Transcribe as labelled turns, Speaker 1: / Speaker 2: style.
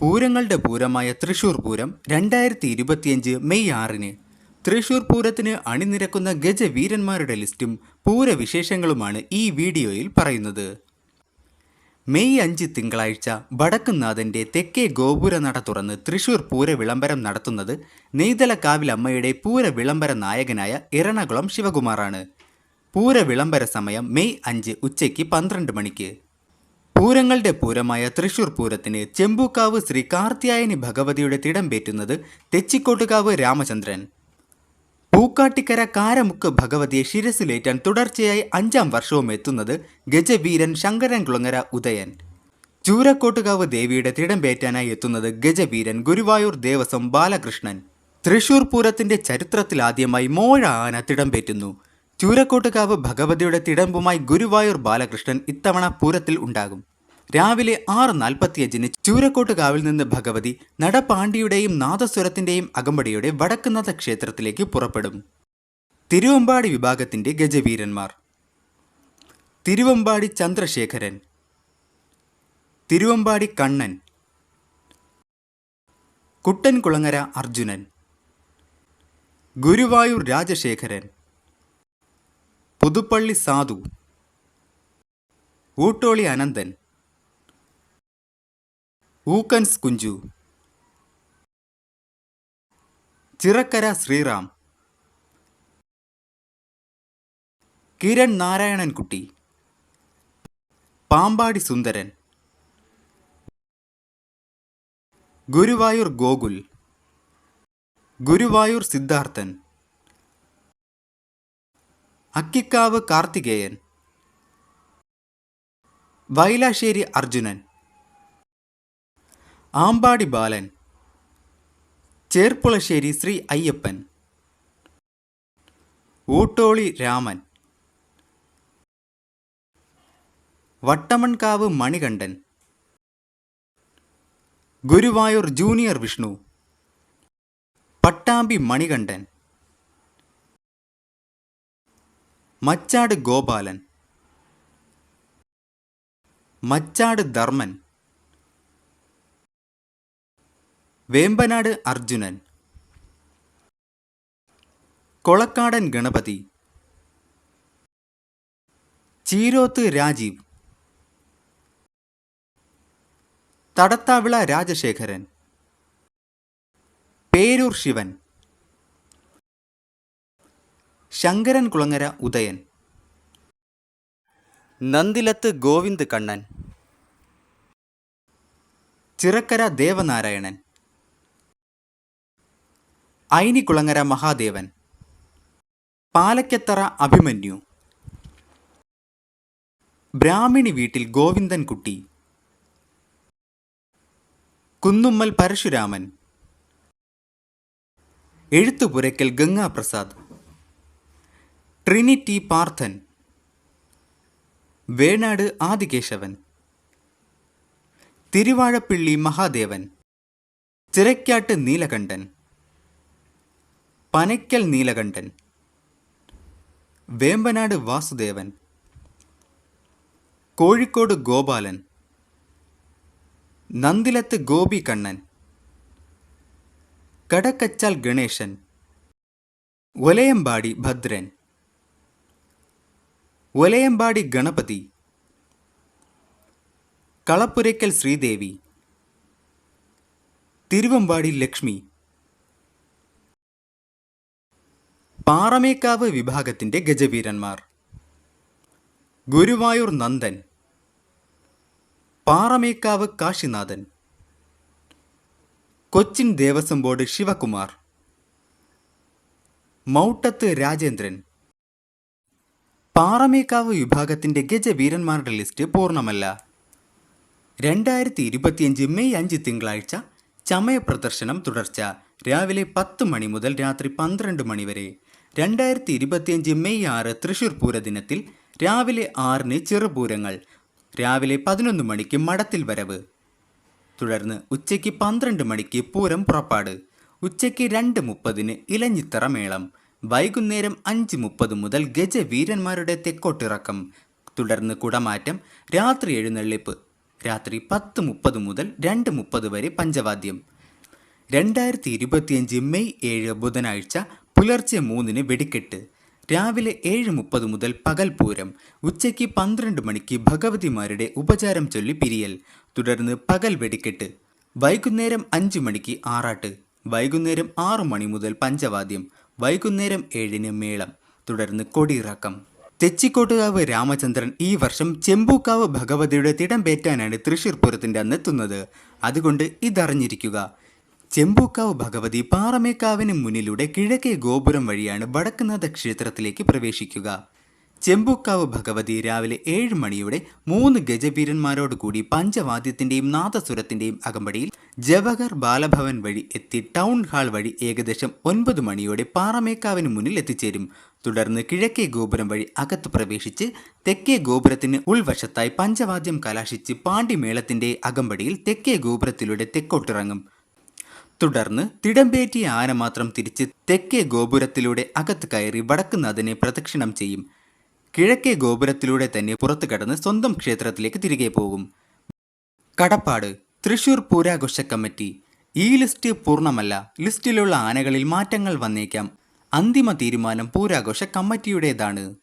Speaker 1: പൂരങ്ങളുടെ പൂരമായ തൃശൂർ പൂരം രണ്ടായിരത്തി ഇരുപത്തിയഞ്ച് മെയ് ആറിന്. തൃശൂർ പൂരത്തിന് അണിനിരക്കുന്ന ഗജവീരന്മാരുടെ ലിസ്റ്റും പൂരവിശേഷങ്ങളുമാണ് ഈ വീഡിയോയിൽ പറയുന്നത്. മെയ് അഞ്ച് തിങ്കളാഴ്ച വടക്കുംനാഥന്റെ തെക്കേ ഗോപുര നട തുറന്ന് തൃശൂർ പൂര വിളംബരം നടത്തുന്നത് നെയ്തലക്കാവിലമ്മയുടെ പൂര വിളംബര നായകനായ എറണാകുളം ശിവകുമാറാണ്. പൂര വിളംബര സമയം മെയ് അഞ്ച് ഉച്ചയ്ക്ക് പന്ത്രണ്ട് മണിക്ക്. പൂരങ്ങളുടെ പൂരമായ തൃശൂർ പൂരത്തിന് ചെമ്പൂക്കാവ് ശ്രീ കാർത്തിയായനി ഭഗവതിയുടെ തിടമ്പേറ്റുന്നത് തെച്ചിക്കോട്ടുകാവ് രാമചന്ദ്രൻ. പൂക്കാട്ടിക്കര കാരമുക്ക് ഭഗവതിയെ ശിരസിലേറ്റാൻ തുടർച്ചയായി അഞ്ചാം വർഷവും എത്തുന്നത് ഗജവീരൻ ശങ്കരൻ കുളങ്ങര ഉദയൻ. ചൂരക്കോട്ടുകാവ് ദേവിയുടെ തിടമ്പേറ്റാനായി എത്തുന്നത് ഗജവീരൻ ഗുരുവായൂർ ദേവസ്വം ബാലകൃഷ്ണൻ. തൃശൂർ പൂരത്തിന്റെ ചരിത്രത്തിലാദ്യമായി മോഴ ആന തിടമ്പേറ്റുന്നു ചൂരക്കോട്ടുകാവ് ഭഗവതിയുടെ തിടമ്പുമായി ഗുരുവായൂർ ബാലകൃഷ്ണൻ ഇത്തവണ പൂരത്തിൽ ഉണ്ടാകും. രാവിലെ ആറ് നാൽപ്പത്തിയഞ്ചിന് ചൂരക്കോട്ടുകാവിൽ നിന്ന് ഭഗവതി നടപാണ്ടിയുടെയും നാദസ്വരത്തിന്റെയും അകമ്പടിയുടെ വടക്കുനാഥ ക്ഷേത്രത്തിലേക്ക് പുറപ്പെടും. തിരുവമ്പാടി വിഭാഗത്തിന്റെ ഗജവീരന്മാർ. തിരുവമ്പാടി ചന്ദ്രശേഖരൻ. തിരുവമ്പാടി കണ്ണൻ. കുട്ടൻകുളങ്ങര അർജുനൻ. ഗുരുവായൂർ രാജശേഖരൻ. പുതുപ്പള്ളി സാധു. ഊട്ടോളി അനന്തൻ. ഊക്കൻസ് കുഞ്ചു. ചിറക്കര ശ്രീറാം. കിരൺ നാരായണൻകുട്ടി. പാമ്പാടി സുന്ദരൻ. ഗുരുവായൂർ ഗോകുൽ. ഗുരുവായൂർ സിദ്ധാർത്ഥൻ. അക്കിക്കാവ് കാർത്തികേയൻ. വൈലാശ്ശേരി അർജുനൻ. ആമ്പാടി ബാലൻ ചേർപ്പുളശ്ശേരി ശ്രീ അയ്യപ്പൻ ഊട്ടോളി രാമൻ വട്ടമൺകാവ് മണികണ്ഠൻ ഗുരുവായൂർ ജൂനിയർ വിഷ്ണു പട്ടാമ്പി മണികണ്ഠൻ മച്ചാട് ഗോപാലൻ മച്ചാട് ധർമ്മൻ വേമ്പനാട് അർജുനൻ. കൊളക്കാടൻ ഗണപതി. ചീരോത്ത് രാജീവ്. തടത്താവിള രാജശേഖരൻ. പേരൂർ ശിവൻ. ശങ്കരൻ കുളങ്ങര ഉദയൻ. നന്ദിലത്ത് ഗോവിന്ദ് കണ്ണൻ. ചിറക്കര ദേവനാരായണൻ. ഐനിക്കുളങ്ങര മഹാദേവൻ. പാലക്കത്തറ അഭിമന്യു. ബ്രാഹ്മിണി വീട്ടിൽ ഗോവിന്ദൻകുട്ടി കുന്നുമ്മൽ പരശുരാമൻ. എഴുത്തുപുരയ്ക്കൽ ഗംഗാപ്രസാദ്. ട്രിനിറ്റി പാർത്ഥൻ. വേണാട് ആദികേശവൻ. തിരുവാഴപ്പിള്ളി മഹാദേവൻ. ചിരക്കാട്ട് നീലകണ്ഠൻ. പനയ്ക്കൽ നീലകണ്ഠൻ. വേമ്പനാട് വാസുദേവൻ. കോഴിക്കോട് ഗോപാലൻ. നന്ദിലത്ത് ഗോപി കണ്ണൻ കടക്കച്ചാൽ ഗണേശൻ. ഒലയമ്പാടി ഭദ്രൻ. ഒലയമ്പാടി ഗണപതി. കളപ്പുരയ്ക്കൽ ശ്രീദേവി. തിരുവമ്പാടി ലക്ഷ്മി. പാറമേക്കാവ് വിഭാഗത്തിന്റെ ഗജവീരന്മാർ. ഗുരുവായൂർ നന്ദൻ. പാറമേക്കാവ് കാശിനാഥൻ. കൊച്ചിൻ ദേവസ്വം ബോർഡ് ശിവകുമാർ. മൗട്ടത്ത് രാജേന്ദ്രൻ. പാറമേക്കാവ് വിഭാഗത്തിന്റെ ഗജവീരന്മാരുടെ ലിസ്റ്റ് പൂർണമല്ല. രണ്ടായിരത്തി ഇരുപത്തിയഞ്ച് മെയ് അഞ്ച് തിങ്കളാഴ്ച ചമയ പ്രദർശനം തുടർച്ച. രാവിലെ പത്ത് മണി മുതൽ രാത്രി പന്ത്രണ്ട് മണി വരെ. രണ്ടായിരത്തി ഇരുപത്തിയഞ്ച് മെയ് ആറ് തൃശൂർ പൂര ദിനത്തിൽ രാവിലെ ആറിന് ചെറുപൂരങ്ങൾ രാവിലെ പതിനൊന്ന് മണിക്ക് മടത്തിൽ വരവ്. തുടർന്ന് ഉച്ചയ്ക്ക് പന്ത്രണ്ട് മണിക്ക് പൂരം പുറപ്പാട് ഉച്ചയ്ക്ക് രണ്ട് മുപ്പതിന് ഇലഞ്ഞിത്തറ മേളം വൈകുന്നേരം അഞ്ച് മുപ്പത് മുതൽ ഗജവീരന്മാരുടെ തെക്കോട്ടിറക്കം തുടർന്ന് കുടമാറ്റം രാത്രി എഴുന്നള്ളിപ്പ് രാത്രി പത്ത് മുപ്പത് മുതൽ രണ്ട് മുപ്പത് വരെ പഞ്ചവാദ്യം. രണ്ടായിരത്തി ഇരുപത്തിയഞ്ച് മെയ് ഏഴ് ബുധനാഴ്ച പുലർച്ചെ മൂന്നിന് വെടിക്കെട്ട്. രാവിലെ ഏഴ് മുപ്പത് മുതൽ പകൽ പൂരം. ഉച്ചയ്ക്ക് പന്ത്രണ്ട് മണിക്ക് ഭഗവതിമാരുടെ ഉപചാരം ചൊല്ലി പിരിയൽ. തുടർന്ന് പകൽ വെടിക്കെട്ട്. വൈകുന്നേരം അഞ്ച് മണിക്ക് ആറാട്ട്. വൈകുന്നേരം ആറു മണി മുതൽ പഞ്ചവാദ്യം. വൈകുന്നേരം ഏഴിന് മേളം. തുടർന്ന് കൊടിയിറക്കം. തെച്ചിക്കോട്ടുകാവ് രാമചന്ദ്രൻ ഈ വർഷം ചെമ്പൂക്കാവ് ഭഗവതിയുടെ തിടമ്പേറ്റാനാണ് തൃശൂർ പൂരത്തിന്റെ അന്നെത്തുന്നത് അതുകൊണ്ട് ഇതറിഞ്ഞിരിക്കുക. ചെമ്പൂക്കാവ് ഭഗവതി പാറമേക്കാവിന് മുന്നിലൂടെ കിഴക്കേ ഗോപുരം വഴിയാണ് വടക്കുനാഥ ക്ഷേത്രത്തിലേക്ക് പ്രവേശിക്കുക. ചെമ്പൂക്കാവ് ഭഗവതി രാവിലെ ഏഴ് മണിയോടെ മൂന്ന് ഗജവീരന്മാരോട് കൂടി പഞ്ചവാദ്യത്തിന്റെയും നാദസുരത്തിന്റെയും അകമ്പടിയിൽ ജവഹർ ബാലഭവൻ വഴി എത്തി ടൗൺ ഹാൾ വഴി ഏകദേശം ഒൻപത് മണിയോടെ പാറമേക്കാവിന് മുന്നിൽ എത്തിച്ചേരും. തുടർന്ന് കിഴക്കേ ഗോപുരം വഴി അകത്ത് പ്രവേശിച്ച് തെക്കേ ഗോപുരത്തിന് ഉൾവശത്തായി പഞ്ചവാദ്യം കലാശിച്ച് പാണ്ഡിമേളത്തിന്റെ അകമ്പടിയിൽ തെക്കേ ഗോപുരത്തിലൂടെ തെക്കോട്ടിറങ്ങും. തുടർന്ന് തിടമ്പേറ്റിയ ആന മാത്രം തിരിച്ച് തെക്കേ ഗോപുരത്തിലൂടെ അകത്ത് കയറി വടക്കുന്നതിനെ പ്രദക്ഷിണം ചെയ്യും. കിഴക്കേ ഗോപുരത്തിലൂടെ തന്നെ പുറത്തു കടന്ന് സ്വന്തം ക്ഷേത്രത്തിലേക്ക് തിരികെ പോകും. കടപ്പാട് തൃശൂർ പൂരാഘോഷ കമ്മിറ്റി. ഈ ലിസ്റ്റ് പൂർണമല്ല ലിസ്റ്റിലുള്ള ആനകളിൽ മാറ്റങ്ങൾ വന്നേക്കാം. അന്തിമ തീരുമാനം പൂരാഘോഷ കമ്മിറ്റിയുടേതാണ്.